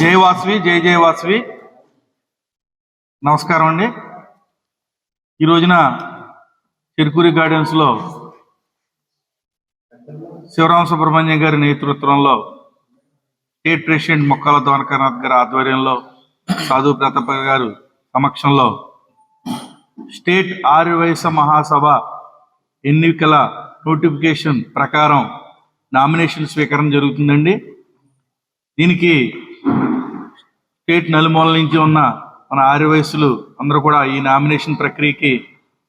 జై వాసవి జై జయ వాసవి. నమస్కారం అండి. ఈ రోజున చిరుకూరి గార్డెన్స్లో శివరామ సుబ్రహ్మణ్యం గారి నేతృత్వంలో స్టేట్ ప్రెసిడెంట్ మొక్కల ద్వారకానాథ్ గారి ఆధ్వర్యంలో సాధు ప్రతాప గారు సమక్షంలో స్టేట్ ఆర్యవైశ్య మహాసభ ఎన్నికల నోటిఫికేషన్ ప్రకారం నామినేషన్ స్వీకరణ జరుగుతుందండి. దీనికి స్టేట్ నలుమూల నుంచి ఉన్న మన ఆర్యవయస్సులు అందరూ కూడా ఈ నామినేషన్ ప్రక్రియకి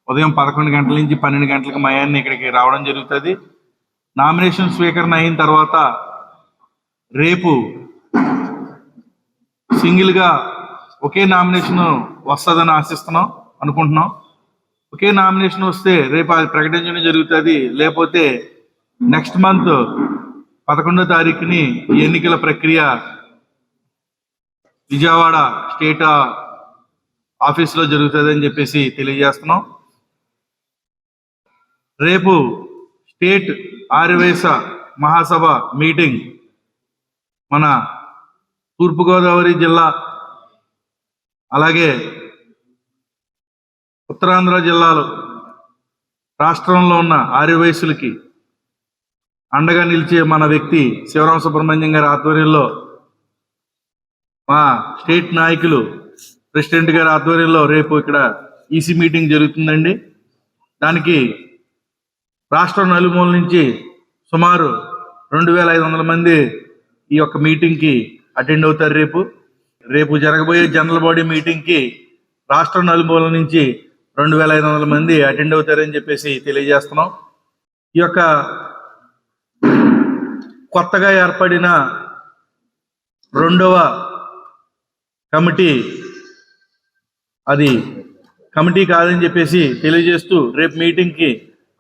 ఉదయం పదకొండు గంటల నుంచి పన్నెండు గంటలకు మయాన్ని ఇక్కడికి రావడం జరుగుతుంది. నామినేషన్ స్వీకరణ అయిన తర్వాత రేపు సింగిల్గా ఒకే నామినేషన్ వస్తుందని ఆశిస్తున్నాం అనుకుంటున్నాం. ఒకే నామినేషన్ వస్తే రేపు అది ప్రకటించడం జరుగుతుంది. లేకపోతే నెక్స్ట్ మంత్ పదకొండో తారీఖుని ఎన్నికల ప్రక్రియ విజయవాడ స్టేట్ ఆఫీస్లో జరుగుతుంది అని చెప్పేసి తెలియజేస్తున్నాం. రేపు స్టేట్ ఆర్యవేశ మహాసభ మీటింగ్ మన తూర్పుగోదావరి జిల్లా అలాగే ఉత్తరాంధ్ర జిల్లాలో రాష్ట్రంలో ఉన్న ఆర్యవయసులకి అండగా నిలిచే మన వ్యక్తి శివరామ సుబ్రహ్మణ్యం గారి ఆధ్వర్యంలో మా స్టేట్ నాయకులు ప్రెసిడెంట్ గారి ఆధ్వర్యంలో రేపు ఇక్కడ ఈసీ మీటింగ్ జరుగుతుందండి. దానికి రాష్ట్ర నలుమూల నుంచి సుమారు రెండు వేల ఐదు వందల మంది ఈ యొక్క మీటింగ్కి అటెండ్ అవుతారు రేపు. రేపు జరగబోయే జనరల్ బాడీ మీటింగ్కి రాష్ట్ర నలుమూల నుంచి రెండు వేల ఐదు వందల మంది అటెండ్ అవుతారని చెప్పేసి తెలియజేస్తున్నాం. ఈ యొక్క కొత్తగా ఏర్పడిన రెండవ కమిటీ అది కమిటీ కాదని చెప్పేసి తెలియజేస్తూ రేపు మీటింగ్కి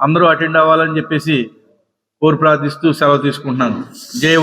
అందరూ అటెండ్ అవ్వాలని చెప్పేసి కోరు ప్రార్థిస్తూ సెలవు తీసుకుంటున్నాను. జై